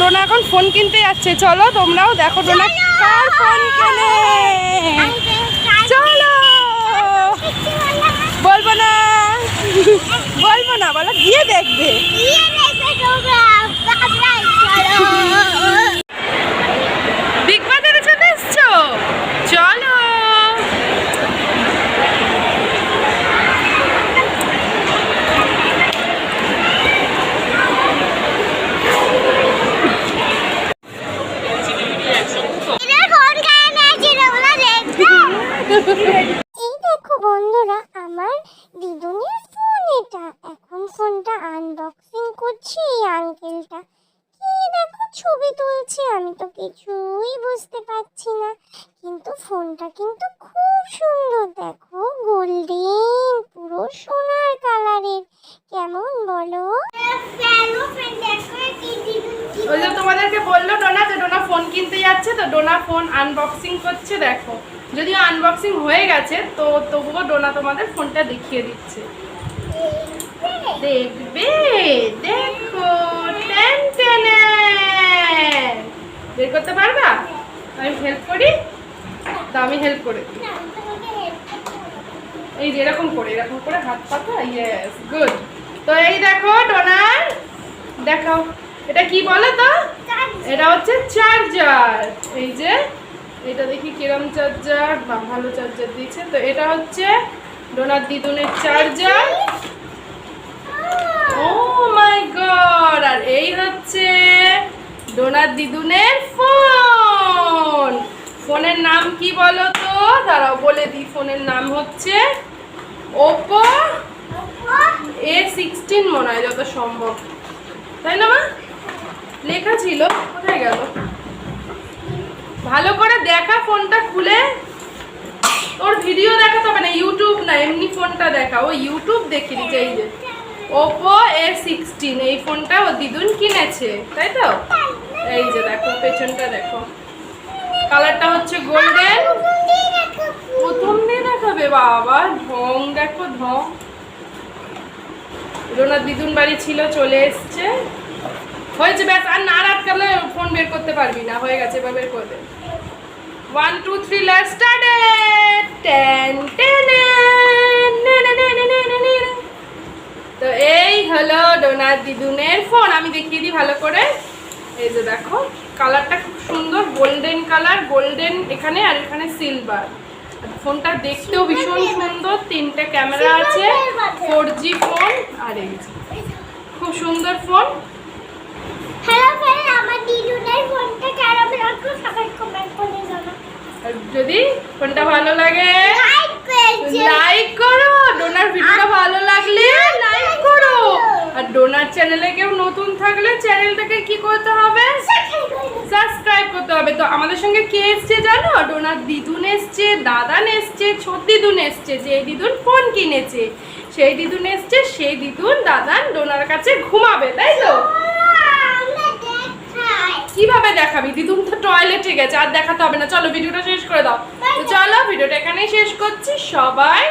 ডোনা এখন ফোন কিনতে যাচ্ছে। চলো তোমরাও দেখো ডোনা কার ফোন কেনে। চলো! বলব না। বলব না বলো গিয়ে দেখবে বিগ বাজারে চলে এসছো চলো এই দেখো বন্ধুরা আমার দিদুনের ফোন এটা এখন ফোনটা আনবক্সিং করছে এই আঙ্কেলটা কি দেখো ছবি তুলছে আমি তো কিছুই বুঝতে পারছি না। কিন্তু ফোনটা কিন্তু খুব সুন্দর দেখো গোল্ডেন পুরো সোনার কালারের। কেমন বলো? ওই যে তোমাদেরকে বলল ডোনা যে ডোনা ফোন কিনতে যাচ্ছে তো ডোনা ফোন আনবক্সিং করছে দেখো। যদিও আনবক্সিং হয়ে গেছে তো তবুও ডোনা তোমাদের ফোনটা দেখিয়ে দিচ্ছে। দেখবে দেখো টেন টেন বের করতে পারবা আমি হেল্প করি, তা আমি হেল্প করে এই যে এরকম করে এরকম করে হাত পাতা ইয়েস গুড তো এই দেখো, ডোনার দেখো এটা কি বলো তো? এটা হচ্ছে চার্জার এই যে, এটা দেখি কিরম চার্জার বা ভালো চার্জার দিয়েছে। তো এটা হচ্ছে ডোনার দিদুনের চার্জার ও মাই গড! আর এই হচ্ছে ডোনার দিদুনের ফোনের নাম কি বলো তো? দাঁড়াও, বলে দিই, ফোনের নাম হচ্ছে ওপো এ সিক্সটিন মনে হয় যত সম্ভব। তাই না, মা? লেখা ছিল, কোথায় গেল? ভালো করে দেখা ফোনটা খুলে। তোর ভিডিও দেখাতে হবে না ইউটিউব না, এমনি ফোনটা দেখা। ও ইউটিউব দেখে নিচ্ছে এই যে। ওপো এ সিক্সটিন এই ফোনটা ও দিদুন কিনেছে, তাই তো? এই যে দেখো, পেছনটা দেখো। কালারটা হচ্ছে গোল্ডেন। প্রথম দিয়ে দেখাবে বাবা। ঢং, দেখো ঢং। রোনার দিদুন বাড়ি ছিল, চলে এসছে। হয়েছে ব্যাস, আর না আটকালে ফোন বের করতে পারবি না। হয়ে গেছে, এবার বের করে one two three late ten ten তো এই হলো ডোনার দিদুনের ফোন আমি দেখিয়ে দিই ভালো করে। এই যে দেখো। কালারটা খুব সুন্দর গোল্ডেন কালার গোল্ডেন এখানে আর এখানে সিলভার ফোনটা দেখতেও ভীষণ সুন্দর তিনটে ক্যামেরা আছে ফোর জি ফোন আর এই খুব সুন্দর ফোন যদি ফোনটা ভালো লাগে লাইক করো। ডোনার ভিডিওটা ভালো লাগলে লাইক করো। আর ডোনার চ্যানেলে কেউ নতুন থাকলে চ্যানেলটাকে কি করতে হবে? হবে। তো আমাদের সঙ্গে কে এসছে জানো? ডোনার দিদুন এসছে, দাদান এসছে, ছোট দিদুন এসছে যে দিদুন ফোন কিনেছে। সেই দিদুন এসছে, সেই দিদুন দাদান ডোনার কাছে ঘুমাবে, তাই তো? কীভাবে দেখাবি? দিদুন তো টয়লেটে গেছে, আর দেখাতে হবে না। চলো ভিডিওটা শেষ করে দাও। তো চলো, ভিডিওটা এখানেই শেষ করছি। সবাই